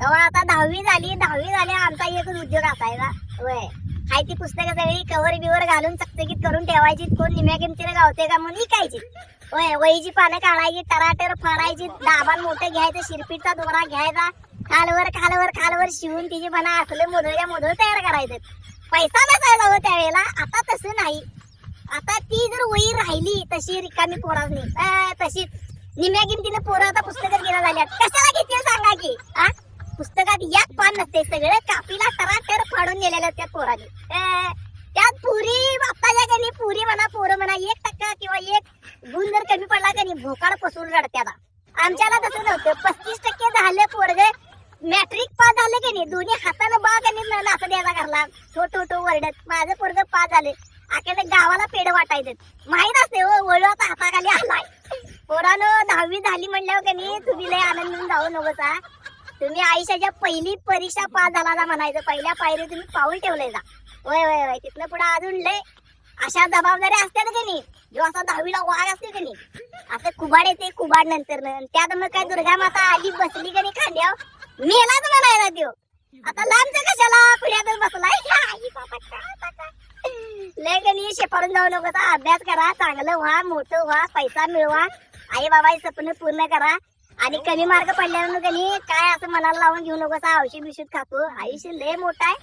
तेव्हा आता दहावी झाली दहावी झाली आमचा एकच उद्योग असायचा. वय हाय ती पुस्तकं सगळी कव्हर बिवर घालून चकचकीत करून ठेवायची कोण निम्या किमतीने गावते का म्हणून विकायची. वय वहीची पानं काढायची टराटर फाडायची दाबान मोठं घ्यायचं शिरपीटचा दोरा घ्यायचा. खालवर खालवर खालवर शिवून तिची म्हणा असले मोदळ्या मोदळ तयार करायचं. पैसा नसायला हो त्यावेळेला. आता तसं नाही. आता ती जर वही राहिली तशी रिकामी पोरांनी तशीच. निम्या किमतीने पोरं आता पुस्तकं घेणं झाल्या कशाला घेतील हो सांगा की? आ? पुस्तकात एक पान नसते. सगळं कापीला टराटर फाडून नेलेलं त्या पोरांनी. त्यात पुरी आत्ताच्या कधी पुरी म्हणा पोरं म्हणा एक टक्का किंवा एक गुण जर कमी पडला कनी भोकाड पसरून रडत्याला आमच्याला तसं नव्हतं. पस्तीस टक्के झाले पोरग. मॅट्रिक पास झाले की नाही दोन्ही हातानं बा आणि नाचा द्यायला घरला छोटो छोटो वरडत. माझं पोरग पास झाले. आकडे गावाला पेड वाटायचं. माहीत असते हो वळू आता हाताखाली आलाय. पोरानं दहावी झाली म्हणल्यावर कनी नाही तुम्ही लय आनंद जाऊ जाऊ नकोसा. तुम्ही आयुष्याच्या पहिली परीक्षा पास झाला जा म्हणायचं. पहिल्या पायरी तुम्ही पाऊल ठेवलंय जा. होय होय होय तिथलं पुढे अजून लय अशा जबाबदाऱ्या असतात का नाही? जो असा दहावीला वाघ असते का नाही? असं कुबाड येते कुबाड नंतर त्यात मग काय दुर्गा माता आली बसली का नाही खांद्यावर? मेलाच म्हणायला देव आता लांबच कशाला पुण्यातच बसलाय? लय गणी शेपारून जाऊ नको अभ्यास करा चांगलं व्हा मोठं व्हा पैसा मिळवा. आई बाबाचे सपन पूर्ण करा. आणि कमी मार्ग पडल्यावर कधी काय असं मनाला लावून घेऊ नको औषध बिषध खातो. आयुष्य लय मोठं आहे.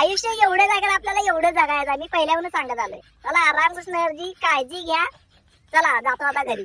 आयुष्य एवढं जगायला आपल्याला एवढं जगायचं आहे. मी पहिल्यावरून सांगत आलोय. चला आराम कृष्णजी काळजी घ्या. चला जातो आता घरी.